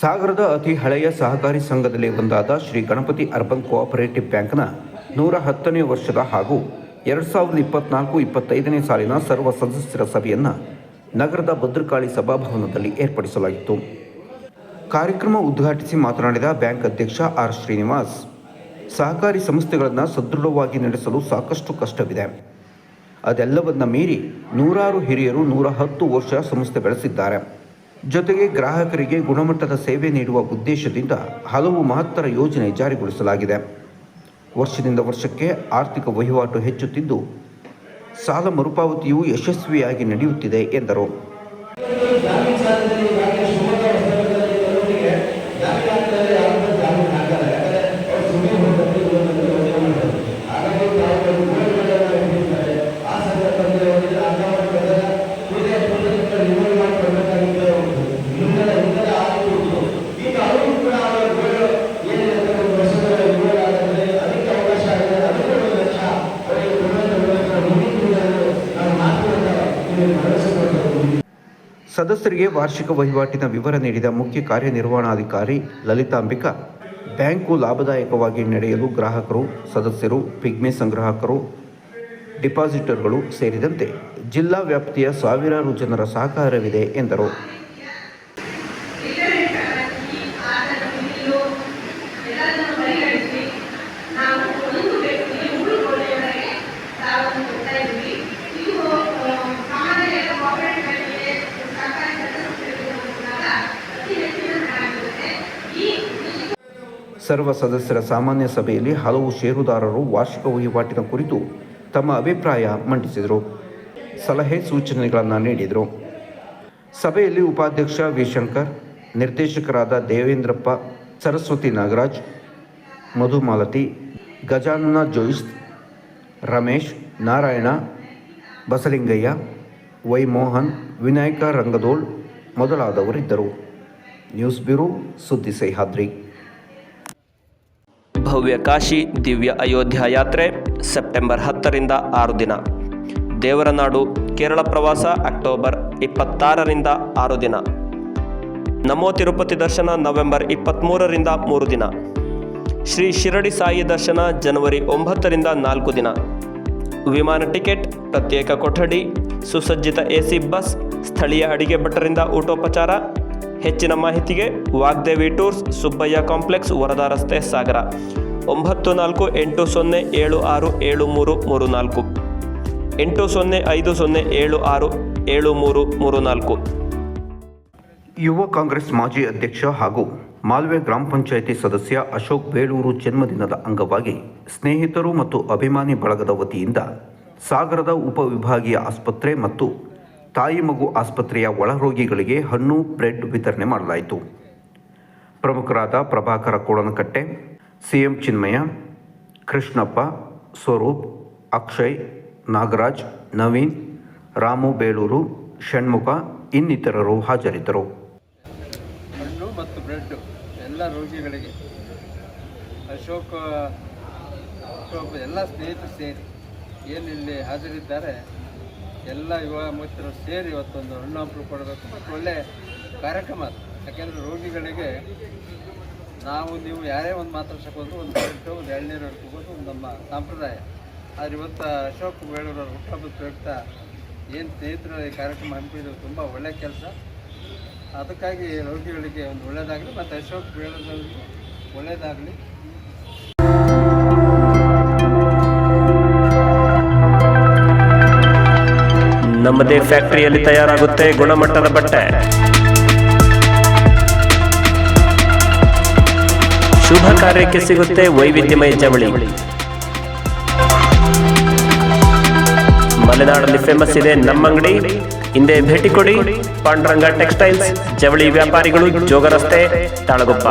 ಸಾಗರದ ಅತಿ ಹಳೆಯ ಸಹಕಾರಿ ಸಂಘದಲ್ಲಿ ಒಂದಾದ ಶ್ರೀ ಗಣಪತಿ ಅರ್ಬನ್ ಕೋಆಪರೇಟಿವ್ ಬ್ಯಾಂಕ್ನ ನೂರ ಹತ್ತನೇ ವರ್ಷದ ಹಾಗೂ ಎರಡು ಸಾವಿರದ ಇಪ್ಪತ್ನಾಲ್ಕು ಇಪ್ಪತ್ತೈದನೇ ಸಾಲಿನ ಸರ್ವ ಸದಸ್ಯರ ಸಭೆಯನ್ನು ನಗರದ ಭದ್ರಕಾಳಿ ಸಭಾಭವನದಲ್ಲಿ ಏರ್ಪಡಿಸಲಾಗಿತ್ತು ಕಾರ್ಯಕ್ರಮ ಉದ್ಘಾಟಿಸಿ ಮಾತನಾಡಿದ ಬ್ಯಾಂಕ್ ಅಧ್ಯಕ್ಷ ಆರ್ ಶ್ರೀನಿವಾಸ್, ಸಹಕಾರಿ ಸಂಸ್ಥೆಗಳನ್ನು ಸದೃಢವಾಗಿ ನಡೆಸಲು ಸಾಕಷ್ಟು ಕಷ್ಟವಿದೆ. ಅದೆಲ್ಲವನ್ನ ಮೀರಿ ನೂರಾರು ಹಿರಿಯರು ನೂರ ಹತ್ತು ವರ್ಷ ಸಂಸ್ಥೆ ಬೆಳೆಸಿದ್ದಾರೆ. ಜೊತೆಗೆ ಗ್ರಾಹಕರಿಗೆ ಗುಣಮಟ್ಟದ ಸೇವೆ ನೀಡುವ ಉದ್ದೇಶದಿಂದ ಹಲವು ಮಹತ್ತರ ಯೋಜನೆ ಜಾರಿಗೊಳಿಸಲಾಗಿದೆ. ವರ್ಷದಿಂದ ವರ್ಷಕ್ಕೆ ಆರ್ಥಿಕ ವಹಿವಾಟು ಹೆಚ್ಚುತ್ತಿದ್ದು, ಸಾಲ ಮರುಪಾವತಿಯು ಯಶಸ್ವಿಯಾಗಿ ನಡೆಯುತ್ತಿದೆ ಎಂದರು. ಸದಸ್ಯರಿಗೆ ವಾರ್ಷಿಕ ವಹಿವಾಟಿನ ವಿವರ ನೀಡಿದ ಮುಖ್ಯ ಕಾರ್ಯನಿರ್ವಹಣಾಧಿಕಾರಿ ಲಲಿತಾಂಬಿಕಾ, ಬ್ಯಾಂಕು ಲಾಭದಾಯಕವಾಗಿ ನಡೆಯಲು ಗ್ರಾಹಕರು, ಸದಸ್ಯರು, ಪಿಗ್ಮೆ ಸಂಗ್ರಾಹಕರು, ಡಿಪಾಸಿಟರ್ಗಳು ಸೇರಿದಂತೆ ಜಿಲ್ಲಾ ವ್ಯಾಪ್ತಿಯ ಸಾವಿರಾರು ಜನರ ಸಹಕಾರವಿದೆ ಎಂದರು ನಾವು ಒಂದು ವ್ಯಕ್ತಿಗೆ ಮೂರು ಕೋಟಿಯವರೆಗೆ ಸಾಲವನ್ನು ಕೊಡ್ತಾ ಇದ್ವಿ ಇದು ಆ, ಸಾಮಾನ್ಯ ಎಲ್ಲ ಕೋಆಪರೇಟಿವ್ ಬ್ಯಾಂಕಿಗೆ ಸರ್ಕಾರಿ ಸಂಸ್ಥೆಗಳಿಗೆ ಹೋಲಿಸಿದಾಗ ಅತಿ ಹೆಚ್ಚಿನ ಹಣ ಆಗಿರುತ್ತೆ ಈ ಸರ್ವ ಸದಸ್ಯರ ಸಾಮಾನ್ಯ ಸಭೆಯಲ್ಲಿ ಹಲವು ಷೇರುದಾರರು ವಾರ್ಷಿಕ ವಹಿವಾಟಿನ ಕುರಿತು ತಮ್ಮ ಅಭಿಪ್ರಾಯ ಮಂಡಿಸಿದರು. ಸಲಹೆ ಸೂಚನೆಗಳನ್ನು ನೀಡಿದರು. ಸಭೆಯಲ್ಲಿ ಉಪಾಧ್ಯಕ್ಷ ವಿ ಶಂಕರ್ ನಿರ್ದೇಶಕರಾದ ದೇವೇಂದ್ರಪ್ಪ, ಸರಸ್ವತಿ ನಾಗರಾಜ್, ಮಧುಮಾಲತಿ, ಗಜಾನನ ಜೋಯಿಸ್, ರಮೇಶ್, ನಾರಾಯಣ, ಬಸಲಿಂಗಯ್ಯ ವೈ ಮೋಹನ್ ವಿನಾಯಕ ರಂಗದೋಳ್ ಮೊದಲಾದವರಿದ್ದರು. ನ್ಯೂಸ್ ಬ್ಯೂರೋ ಸುದ್ದಿ ಸಹ್ಯಾದ್ರಿ. ಭವ್ಯ ಕಾಶಿ ದಿವ್ಯ ಅಯೋಧ್ಯ ಯಾತ್ರೆ ಸೆಪ್ಟೆಂಬರ್ ಹತ್ತರಿಂದ ಆರು ದಿನ. ದೇವರನಾಡು, ಕೇರಳ ಪ್ರವಾಸ ಅಕ್ಟೋಬರ್ ಇಪ್ಪತ್ತಾರರಿಂದ ಆರು ದಿನ. ನಮೋ ತಿರುಪತಿ ದರ್ಶನ ನವೆಂಬರ್ ಇಪ್ಪತ್ತ್ಮೂರರಿಂದ ಮೂರು ದಿನ. ಶ್ರೀ ಶಿರಡಿ ಸಾಯಿ ದರ್ಶನ ಜನವರಿ ಒಂಬತ್ತರಿಂದ ನಾಲ್ಕು ದಿನ. ವಿಮಾನ ಟಿಕೆಟ್, ಪ್ರತ್ಯೇಕ ಕೊಠಡಿ, ಸುಸಜ್ಜಿತ ಎಸಿ ಬಸ್, ಸ್ಥಳೀಯ ಅಡಿಗೆ ಭಟ್ಟರಿಂದ ಊಟೋಪಚಾರ ಹೆಚ್ಚಿನ ಮಾಹಿತಿಗೆ ವಾಗ್ದೇವಿ ಟೂರ್ಸ್ ಸುಬ್ಬಯ್ಯ ಕಾಂಪ್ಲೆಕ್ಸ್, ವರದಾ ರಸ್ತೆ, ಸಾಗರ. ಒಂಬತ್ತು ನಾಲ್ಕು ಎಂಟು ಸೊನ್ನೆ ಏಳು ಆರು ಏಳು ಮೂರು ಮೂರು ನಾಲ್ಕು. ಎಂಟು ಸೊನ್ನೆ ಐದು ಸೊನ್ನೆ ಏಳು ಆರು ಏಳು ಮೂರು ಮೂರು ನಾಲ್ಕು. ಯುವ ಕಾಂಗ್ರೆಸ್ ಮಾಜಿ ಅಧ್ಯಕ್ಷ ಹಾಗೂ ಮಾಲ್ವೆ ಗ್ರಾಮ ಪಂಚಾಯಿತಿ ಸದಸ್ಯ ಅಶೋಕ್ ಬೇಳೂರು ಜನ್ಮದಿನದ ಅಂಗವಾಗಿ ಸ್ನೇಹಿತರು ಮತ್ತು ಅಭಿಮಾನಿ ಬಳಗದ ವತಿಯಿಂದ ಸಾಗರದ ಉಪವಿಭಾಗೀಯ ಆಸ್ಪತ್ರೆ ಮತ್ತು ತಾಯಿ ಮಗು ಆಸ್ಪತ್ರೆಯ ಒಳರೋಗಿಗಳಿಗೆ ಹಣ್ಣು, ಬ್ರೆಡ್ ವಿತರಣೆ ಮಾಡಲಾಯಿತು. ಪ್ರಮುಖರಾದ ಪ್ರಭಾಕರ ಕೋಡನಕಟ್ಟೆ, ಸಿಎಂ ಚಿನ್ಮಯ, ಕೃಷ್ಣಪ್ಪ, ಸ್ವರೂಪ್, ಅಕ್ಷಯ್, ನಾಗರಾಜ್, ನವೀನ್, ರಾಮು ಬೇಲೂರು, ಷಣ್ಮುಖ ಇನ್ನಿತರರು ಹಾಜರಿದ್ದರು. ಹಣ್ಣು ಮತ್ತು ಬ್ರೆಡ್ ಎಲ್ಲ ರೋಗಿಗಳಿಗೆ, ಅಶೋಕ ಎಲ್ಲ ಸ್ನೇಹಿತರು ಸೇರಿ ಏನು ಇಲ್ಲಿ ಹಾಜರಿದ್ದಾರೆ ಎಲ್ಲ ಯುವ ಮಿತ್ರರು ಸೇರಿ ಇವತ್ತೊಂದು ಹಣ್ಣು ಕೊಡಬೇಕು ಮತ್ತು ಒಳ್ಳೆ ಕಾರ್ಯಕ್ರಮ ಅದು. ಯಾಕೆಂದರೆ ರೋಗಿಗಳಿಗೆ ನಾವು, ನೀವು ಯಾರೇ ಒಂದು ಮಾತಾಡ್ಸಕ್ಕೆ ಹೋದ್ರು ಒಂದು ಬ್ರೆಡ್ಡು ಒಂದು ಎಳ್ನೀರು ಹಿಡ್ಕೋಬೋದು, ಒಂದು ನಮ್ಮ ಸಂಪ್ರದಾಯ. ಆದರೆ ಇವತ್ತು ಅಶೋಕ್ ಬೇಳೂರವ್ರ ಹುಟ್ಟುಹಬ್ಬದ ಪ್ರಯುಕ್ತ ಏನು ಸ್ನೇಹಿತರ ಈ ಕಾರ್ಯಕ್ರಮ ಹಂಪಿದ್ರು ತುಂಬ ಒಳ್ಳೆಯ ಕೆಲಸ. ಅದಕ್ಕಾಗಿ ರೋಗಿಗಳಿಗೆ ಒಂದು ಒಳ್ಳೆಯದಾಗಲಿ ಮತ್ತು ಅಶೋಕ್ ಬೇಳೂರವರಿಗೆ ಒಳ್ಳೆಯದಾಗಲಿ ನಮ್ಮದೇ ಫ್ಯಾಕ್ಟರಿಯಲ್ಲಿ ತಯಾರಾಗುತ್ತೆ ಗುಣಮಟ್ಟದ ಬಟ್ಟೆ. ಶುಭ ಕಾರ್ಯಕ್ಕೆ ಸಿಗುತ್ತೆ ವೈವಿಧ್ಯಮಯ ಜವಳಿ ಮಲೆನಾಡಲ್ಲಿ ಫೇಮಸ್ ಇದೆ ನಮ್ಮಂಗಡಿ ಹಿಂದೆ ಭೇಟಿ ಕೊಡಿ. ಪಾಂಡುರಂಗ ಟೆಕ್ಸ್ಟೈಲ್ಸ್ ಜವಳಿ ವ್ಯಾಪಾರಿಗಳು, ಜೋಗ ರಸ್ತೆ, ತಾಳಗುಪ್ಪ.